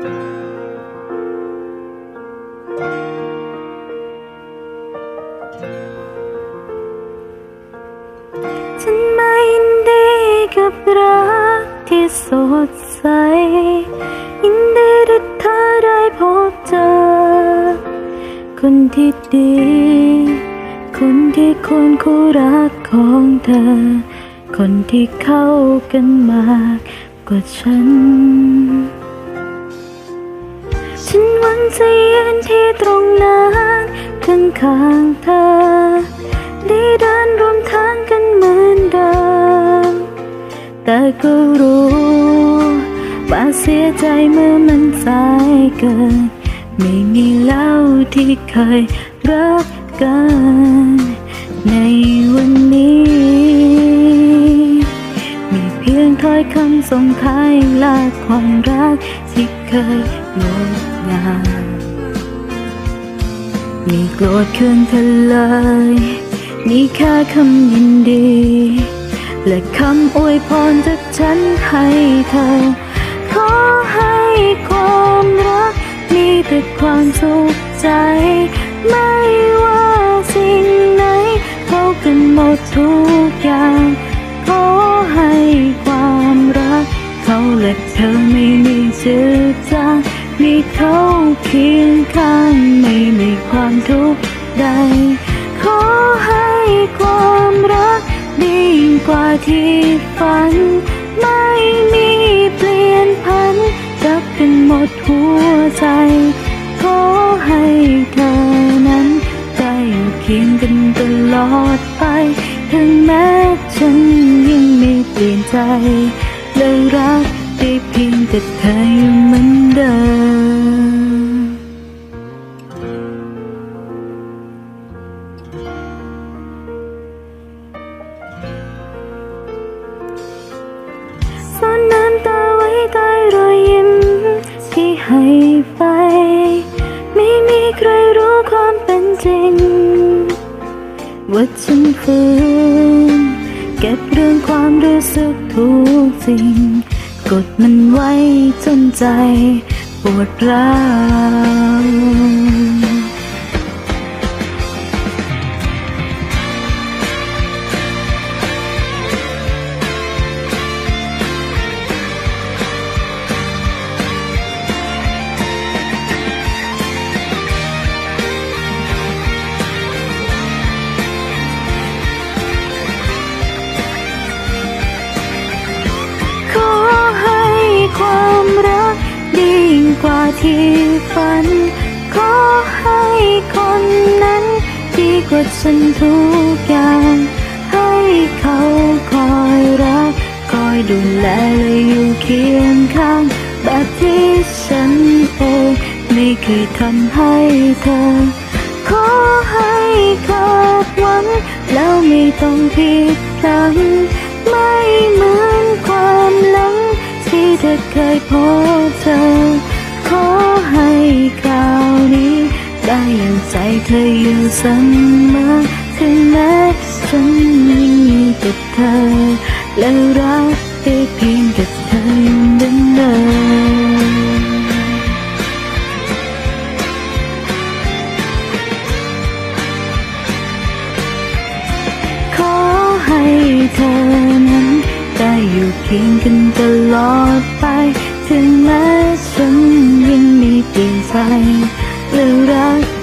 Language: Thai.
ฉันไม่ยินดีกับรักที่สดใส ยินดีที่เธอได้พบเจอ คนที่ดี คนที่ควรคู่รักของเธอ คนที่เข้ากันมากกว่าฉัน ฉันหวังจะยืนที่ตรงนั้นข้างข้างๆเธอ ได้เดินร่วมทางกันเหมือนเดิม แต่ก็รู้ ว่าเสียใจเมื่อมันสายเกิน ไม่มีแล้วที่เคยรักกันใน อยคำส่งท้ายลาความรักที่เคยงดงามมีโกรธเคืองเธอเลย มีแค่คำยินดี และคำอวยพรจากฉันให้เธอ ขอให้ความรัก มีแต่ความสุขใจ ไม่ว่าสิ่งไหนเขากันหมดทุกอย่าง ขอให้ และเธอไม่มีจืดจางมีเขาเคียงข้างไม่มีความทุกข์ใด ขอให้ความรักดีกว่าที่ฝัน ไม่มีเปลี่ยนพันรักกันหมดหัวใจ ขอให้เธอนั้นได้อยู่เคียงกันตลอดไป ถึงแม้ฉันยังไม่เปลี่ยนใจและรัก ได้เพียงแต่เธออยู่เหมือนเดิมซ่อนน้ำตาไว้ใต้รอยยิ้มที่ให้ไป ไม่มีใครรู้ความเป็นจริง ว่าฉันฝืนเก็บเรื่องความรู้สึกทุกสิ่ง กดมันไว้จนใจปวดร้าว ความรักดีกว่าที่ฝัน ขอให้คนนั้นดีกว่าฉันทุกอย่าง ให้เขาคอยรัก คอยดูแลและอยู่เคียงข้างแบบที่ฉันเองไม่เคยทำให้เธอ ขอให้ขาดหวังแล้วไม่ต้องผิดหวัง ที่เคยพบเจอขอให้คราวนี้ ได้ย่างใจเธออยู่เสมอถึงแม้ฉันยังมีแต่เธอ และรักได้เพียงแต่เธออยู่เหมือนเดิมขอให้เธอ เคียงกันตลอดไป ถึงแม้ฉันยังมีเปลี่ยนใจและรัก